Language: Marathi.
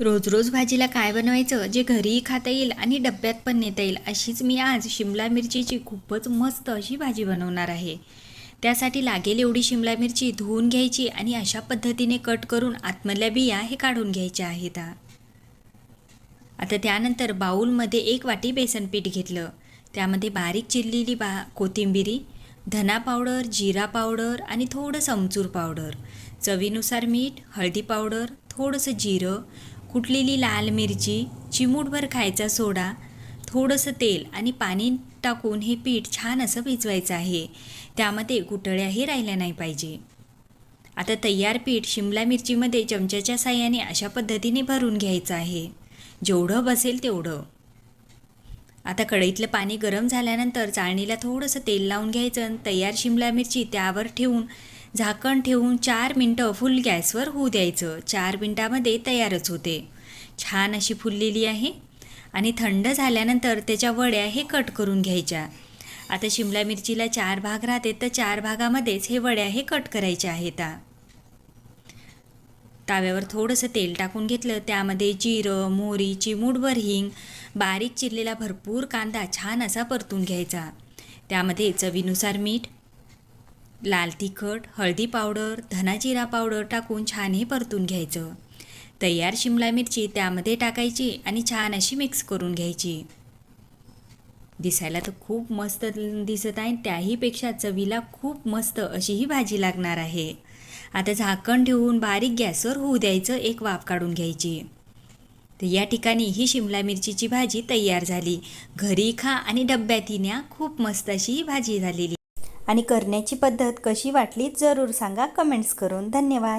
रोज रोज भाजीला काय बनवायचं? जे घरीही खाता येईल आणि डब्यात पण नेता येईल अशीच मी आज शिमला मिरचीची खूपच मस्त अशी भाजी बनवणार आहे. त्यासाठी लागेल एवढी शिमला मिरची धुवून घ्यायची आणि अशा पद्धतीने कट करून आतमधल्या बिया हे काढून घ्यायच्या आहेत. आता त्यानंतर बाऊलमध्ये एक वाटी बेसन पीठ घेतलं. त्यामध्ये बारीक चिरलेली बा कोथिंबिरी धना पावडर जिरा पावडर आणि थोडंसं अमचूर पावडर. चवीनुसार मीठ हळदी पावडर थोडंसं जिरं कुटलेली लाल मिरची चिमूटभर खायचा सोडा थोडंसं तेल आणि पाणी टाकून हे पीठ छान असं भिजवायचं आहे. त्यामध्ये गुटळ्याही राहिल्या नाही पाहिजे. आता तयार पीठ शिमला मिरचीमध्ये चमच्याच्या साह्याने अशा पद्धतीने भरून घ्यायचं आहे. जेवढं बसेल तेवढं. आता कढईतलं पाणी गरम झाल्यानंतर चाळणीला थोडंसं तेल लावून घ्यायचं आणि तयार शिमला मिरची त्यावर ठेवून झाकण ठेवून चार मिनटं फुल गॅसवर होऊ द्यायचं. चार मिनटामध्ये तयारच होते. छान अशी फुललेली आहे. आणि थंड झाल्यानंतर त्याच्या वड्या हे कट करून घ्यायच्या. आता शिमला मिरचीला चार भाग राहते तर चार भागामध्येच हे वड्या हे कट करायच्या आहेत. ताव्यावर थोडंसं तेल टाकून घेतलं. त्यामध्ये जिरं मोहरी चिमूटभर हिंग बारीक चिरलेला भरपूर कांदा छान असा परतून घ्यायचा. त्यामध्ये चवीनुसार मीठ लाल तिखट हळदी पावडर धनाजिरा पावडर टाकून छान हे परतून घ्यायचं. तयार शिमला मिरची त्यामध्ये टाकायची आणि छान अशी मिक्स करून घ्यायची. दिसायला तर खूप मस्त दिसत आहे. त्याहीपेक्षा चवीला खूप मस्त अशी ही भाजी लागणार आहे. आता झाकण ठेवून बारीक गॅसवर होऊ द्यायचं एक वाफ काढून घ्यायची. तर या ठिकाणी ही शिमला मिरचीची भाजी तयार झाली. घरी खा आणि डब्यात न्या. खूप मस्त अशी ही भाजी झालेली आणि करण्याची पद्धत कशी वाटली जरूर सांगा कमेंट्स करून. धन्यवाद.